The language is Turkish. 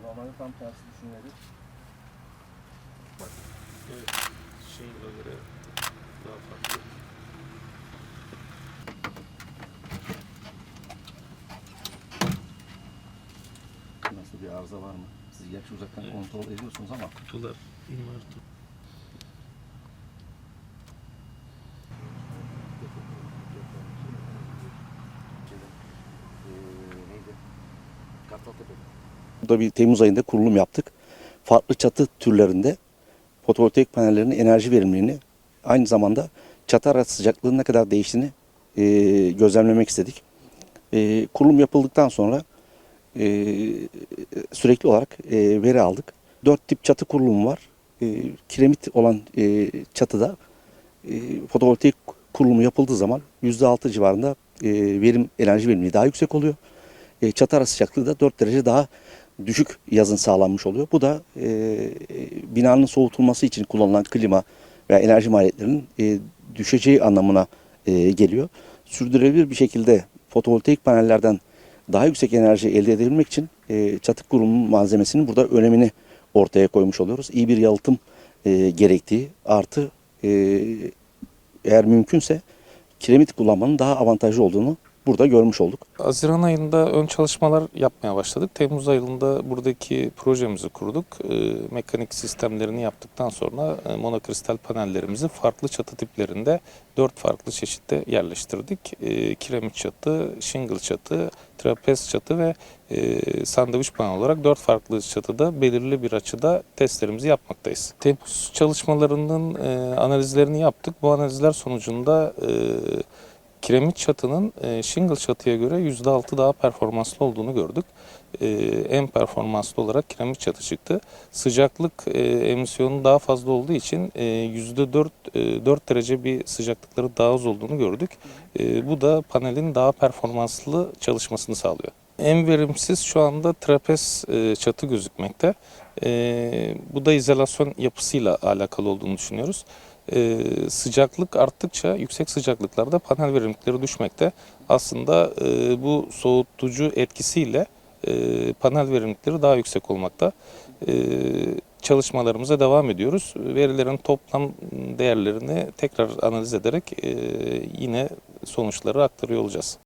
Yani normalde tam tersi düşünüyoruz. Evet, shingle'a göre daha farklı. Nasıl bir arıza var mı? Siz gerçi uzaktan Evet. kontrol ediyorsunuz ama Kutular inverter. neydi? Burada bir Temmuz ayında kurulum yaptık. Farklı çatı türlerinde fotovoltaik panellerin enerji verimliliğini aynı zamanda çatı arası sıcaklığının ne kadar değiştiğini e, gözlemlemek istedik. E, kurulum yapıldıktan sonra e, sürekli olarak e, veri aldık. Dört tip çatı kurulumu var. E, kiremit olan e, çatıda e, fotovoltaik kurulumu yapıldığı zaman %6 civarında e, verim enerji verimliliği daha yüksek oluyor. E, çatı arası sıcaklığı da 4 derece daha düşük yazın sağlanmış oluyor. Bu da e, e, binanın soğutulması için kullanılan klima veya enerji maliyetlerinin e, düşeceği anlamına e, geliyor. Sürdürülebilir bir şekilde fotovoltaik panellerden daha yüksek enerji elde edebilmek için e, çatı kurumu malzemesinin burada önemini ortaya koymuş oluyoruz. İyi bir yalıtım e, gerektiği artı e, eğer mümkünse kiremit kullanmanın daha avantajlı olduğunu burada görmüş olduk. Haziran ayında ön çalışmalar yapmaya başladık. Temmuz ayında buradaki projemizi kurduk. E, mekanik sistemlerini yaptıktan sonra e, monokristal panellerimizi farklı çatı tiplerinde dört farklı çeşitte yerleştirdik. E, kiremit çatı, shingle çatı, trapez çatı ve e, sandviç panel olarak dört farklı çatıda belirli bir açıda testlerimizi yapmaktayız. Temmuz çalışmalarının e, analizlerini yaptık. Bu analizler sonucunda e, kiremit çatının e, shingle çatıya göre %6 daha performanslı olduğunu gördük. E, en performanslı olarak kiremit çatı çıktı. Sıcaklık e, emisyonu daha fazla olduğu için e, %4 e, 4 derece bir sıcaklıkları daha az olduğunu gördük. E, bu da panelin daha performanslı çalışmasını sağlıyor. En verimsiz şu anda trapez e, çatı gözükmekte. E, bu da izolasyon yapısıyla alakalı olduğunu düşünüyoruz. Ee, sıcaklık arttıkça yüksek sıcaklıklarda panel verimlilikleri düşmekte. Aslında e, bu soğutucu etkisiyle e, panel verimlilikleri daha yüksek olmakta. E, çalışmalarımıza devam ediyoruz. Verilerin toplam değerlerini tekrar analiz ederek e, yine sonuçları aktarıyor olacağız.